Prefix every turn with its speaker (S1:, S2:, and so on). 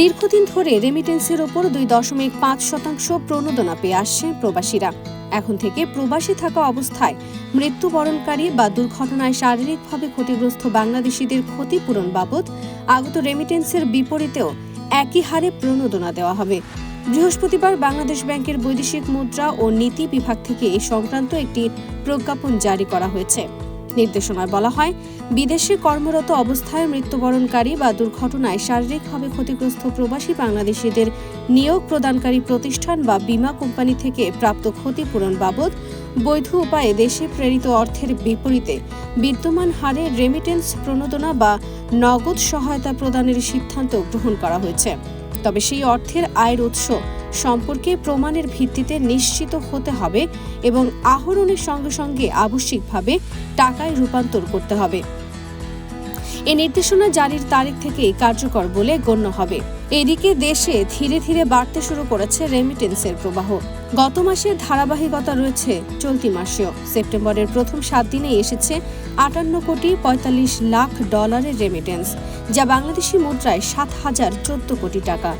S1: দীর্ঘদিন ধরে রেমিটেন্সের ওপর দুই দশমিক পাঁচ শতাংশ প্রণোদনা পেয়ে আসছে প্রবাসীরা। এখন থেকে প্রবাসী থাকা অবস্থায় মৃত্যুবরণকারী বা দুর্ঘটনায় শারীরিকভাবে ক্ষতিগ্রস্ত বাংলাদেশিদের ক্ষতিপূরণ বাবদ আগত রেমিটেন্সের বিপরীতেও একই হারে প্রণোদনা দেওয়া হবে। বৃহস্পতিবার বাংলাদেশ ব্যাংকের বৈদেশিক মুদ্রা ও নীতি বিভাগ থেকে এ সংক্রান্ত একটি প্রজ্ঞাপন জারি করা হয়েছে। নির্দেশনায় বলা হয়, বিদেশে কর্মরত অবস্থায় মৃত্যুবরণকারী বা দুর্ঘটনায় শারীরিকভাবে ক্ষতিগ্রস্ত প্রবাসী বাংলাদেশিদের নিয়োগ প্রদানকারী প্রতিষ্ঠান বা বীমা কোম্পানি থেকে প্রাপ্ত ক্ষতিপূরণ বাবদ বৈধ উপায়ে দেশে প্রেরিত অর্থের বিপরীতে বিদ্যমান হারে রেমিটেন্স প্রণোদনা বা নগদ সহায়তা প্রদানের সিদ্ধান্ত গ্রহণ করা হয়েছে। তবে সেই অর্থের আয়ের উৎস সম্পর্কে প্রমাণের ভিত্তিতে নিশ্চিত হতে হবে এবং আহরণের সঙ্গে সঙ্গে আবশ্যিকভাবে টাকায় রূপান্তর করতে হবে। এ নির্দেশনা জারির তারিখ থেকে কার্যকর বলে গণ্য হবে। এদিকে দেশে ধীরে ধীরে বাড়তে শুরু করেছে রেমিটেন্সের প্রবাহ। গত মাসে ধারাবাহিকতা রয়েছে চলতি মাসেও। সেপ্টেম্বরের প্রথম সাত দিনে এসেছে আটান্ন কোটি পঁয়তাল্লিশ লাখ ডলারের রেমিটেন্স যা বাংলাদেশি মুদ্রায় সাত হাজার চোদ্দ কোটি টাকা।